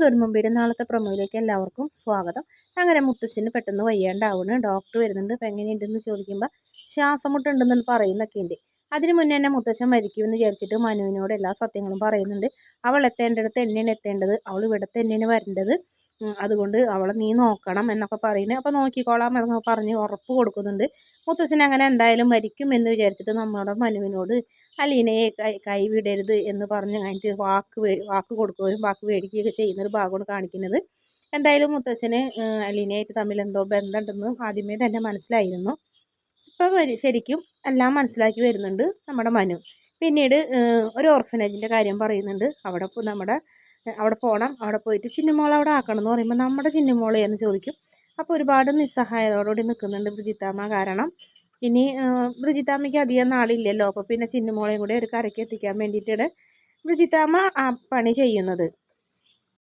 തൊരുമ്പേര് നാളത്തെ പ്രമോയിലേക്ക് എല്ലാവർക്കും സ്വാഗതം. അങ്ങനെ മുത്തശ്ശിന് പെട്ടെന്ന് വയ്യാണ്ടാവുന്നു ഡോക്ടർ വരുന്നുണ്ട്. അപ്പം എങ്ങനെയുണ്ടെന്ന് ചോദിക്കുമ്പോൾ ശ്വാസം മുട്ടുണ്ടെന്ന് പറയുന്നൊക്കെ ഉണ്ട് അതിന് മുന്നേ തന്നെ മുത്തശ്ശൻ മരിക്കുമെന്ന് വിചാരിച്ചിട്ട് മനുവിനോട് എല്ലാ സത്യങ്ങളും പറയുന്നുണ്ട്. അവൾ എത്തേണ്ടടുത്ത് എന്നെയാണ് എത്തേണ്ടത്. അവൾ ഇവിടെ തന്നെയാണ് വരേണ്ടത്. അതുകൊണ്ട് അവളെ നീ നോക്കണം എന്നൊക്കെ പറയുന്നത് അപ്പോൾ നോക്കിക്കോളാം എന്ന് പറഞ്ഞ് ഉറപ്പ് കൊടുക്കുന്നുണ്ട്. മുത്തശ്ശൻ അങ്ങനെ എന്തായാലും മരിക്കും എന്ന് വിചാരിച്ചിട്ട് നമ്മുടെ മനുവിനോട് അലീനയെ കൈ കൈവിടരുത് എന്ന് പറഞ്ഞ് കഴിഞ്ഞിട്ട് വാക്ക് വാക്ക് കൊടുക്കുകയും വാക്ക് മേടിക്കുകയൊക്കെ ചെയ്യുന്ന ഒരു ഭാഗമാണ് കാണിക്കുന്നത്. എന്തായാലും മുത്തശ്ശന് അലീനയായിട്ട് തമ്മിൽ എന്തോ ബന്ധമുണ്ടെന്ന് ആദ്യമേ തന്നെ മനസ്സിലായിരുന്നു. ഇപ്പം ശരിക്കും എല്ലാം മനസ്സിലാക്കി വരുന്നുണ്ട് നമ്മുടെ മനു. പിന്നീട് ഒരു ഓർഫനേജിന്റെ കാര്യം പറയുന്നുണ്ട്. അവിടെ നമ്മുടെ അവിടെ പോകണം അവിടെ പോയിട്ട് ചിന്നമോൾ അവിടെ ആക്കണം എന്ന് പറയുമ്പോൾ നമ്മുടെ ചിന്നമോൾ എന്ന് ചോദിക്കും. അപ്പോൾ ഒരുപാട് നിസ്സഹായതയോടുകൂടി നിൽക്കുന്നുണ്ട് ബ്രിജിത്താമ്മ കാരണം ഇനി ബ്രിജിത്താമ്മയ്ക്ക് അധികം നാളില്ലല്ലോ. അപ്പോൾ പിന്നെ ചിന്നമോളെയും കൂടെ ഒരു കരയ്ക്ക് എത്തിക്കാൻ വേണ്ടിയിട്ടാണ് ബ്രിജിത്താമ്മ ആ പണി ചെയ്യുന്നത്.